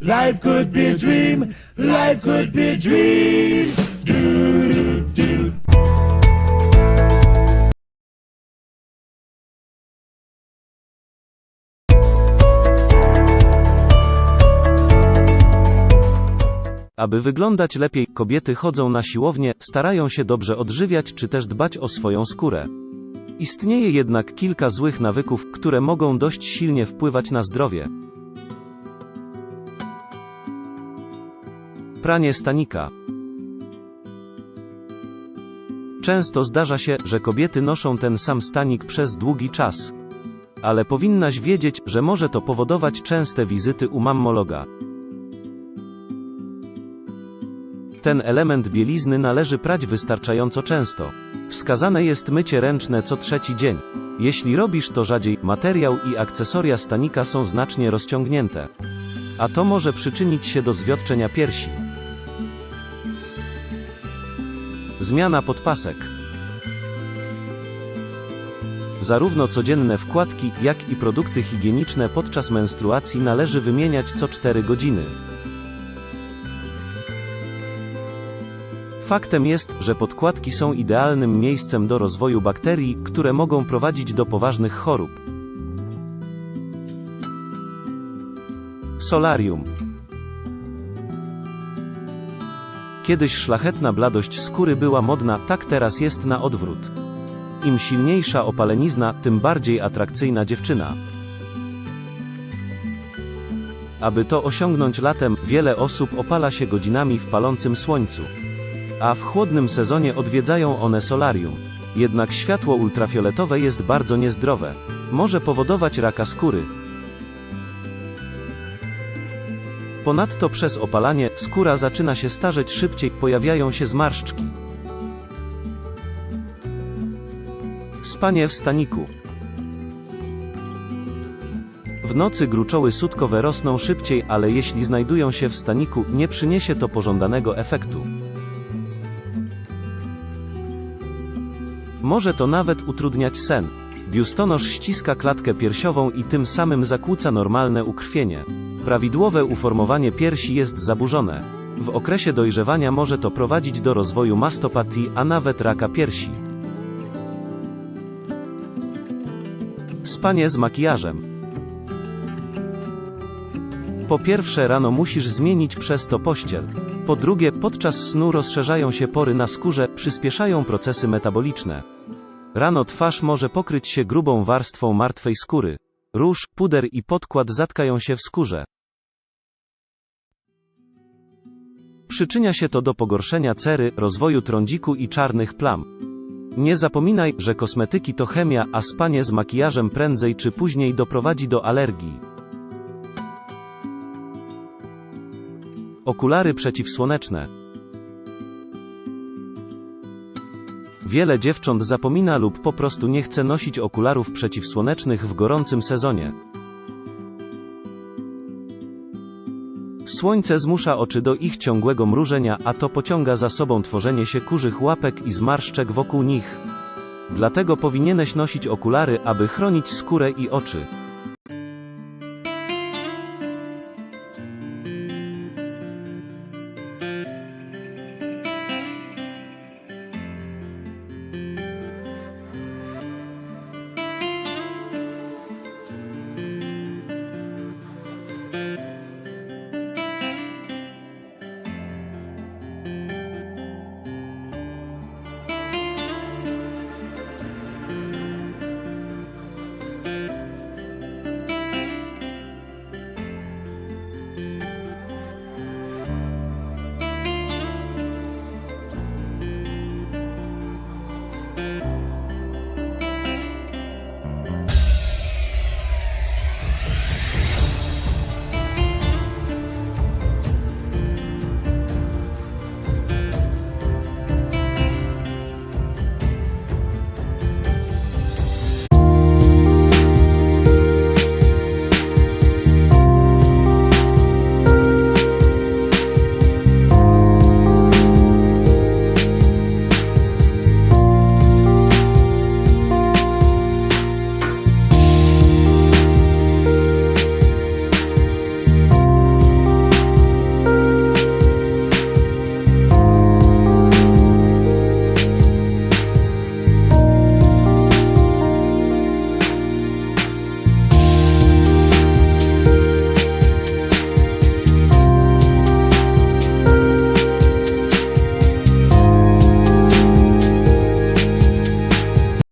Life could be a dream. Life could be a dream. Do, do, do. Aby wyglądać lepiej, kobiety chodzą na siłownię, starają się dobrze odżywiać czy też dbać o swoją skórę. Istnieje jednak kilka złych nawyków, które mogą dość silnie wpływać na zdrowie. Pranie stanika. Często zdarza się, że kobiety noszą ten sam stanik przez długi czas. Ale powinnaś wiedzieć, że może to powodować częste wizyty u mammologa. Ten element bielizny należy prać wystarczająco często. Wskazane jest mycie ręczne co trzeci dzień. Jeśli robisz to rzadziej, materiał i akcesoria stanika są znacznie rozciągnięte. A to może przyczynić się do zwiotczenia piersi. Zmiana podpasek. Zarówno codzienne wkładki, jak i produkty higieniczne podczas menstruacji należy wymieniać co 4 godziny. Faktem jest, że podkładki są idealnym miejscem do rozwoju bakterii, które mogą prowadzić do poważnych chorób. Solarium. Kiedyś szlachetna bladość skóry była modna, tak teraz jest na odwrót. Im silniejsza opalenizna, tym bardziej atrakcyjna dziewczyna. Aby to osiągnąć latem, wiele osób opala się godzinami w palącym słońcu. A w chłodnym sezonie odwiedzają one solarium. Jednak światło ultrafioletowe jest bardzo niezdrowe. Może powodować raka skóry. Ponadto przez opalanie skóra zaczyna się starzeć szybciej, pojawiają się zmarszczki. Spanie w staniku. W nocy gruczoły sutkowe rosną szybciej, ale jeśli znajdują się w staniku, nie przyniesie to pożądanego efektu. Może to nawet utrudniać sen. Biustonosz ściska klatkę piersiową i tym samym zakłóca normalne ukrwienie. Prawidłowe uformowanie piersi jest zaburzone. W okresie dojrzewania może to prowadzić do rozwoju mastopatii, a nawet raka piersi. Spanie z makijażem. Po pierwsze rano musisz zmienić przez to pościel. Po drugie, podczas snu rozszerzają się pory na skórze, przyspieszają procesy metaboliczne. Rano twarz może pokryć się grubą warstwą martwej skóry. Róż, puder i podkład zatkają się w skórze. Przyczynia się to do pogorszenia cery, rozwoju trądziku i czarnych plam. Nie zapominaj, że kosmetyki to chemia, a spanie z makijażem prędzej czy później doprowadzi do alergii. Okulary przeciwsłoneczne. Wiele dziewcząt zapomina lub po prostu nie chce nosić okularów przeciwsłonecznych w gorącym sezonie. Słońce zmusza oczy do ich ciągłego mrużenia, a to pociąga za sobą tworzenie się kurzych łapek i zmarszczek wokół nich. Dlatego powinieneś nosić okulary, aby chronić skórę i oczy.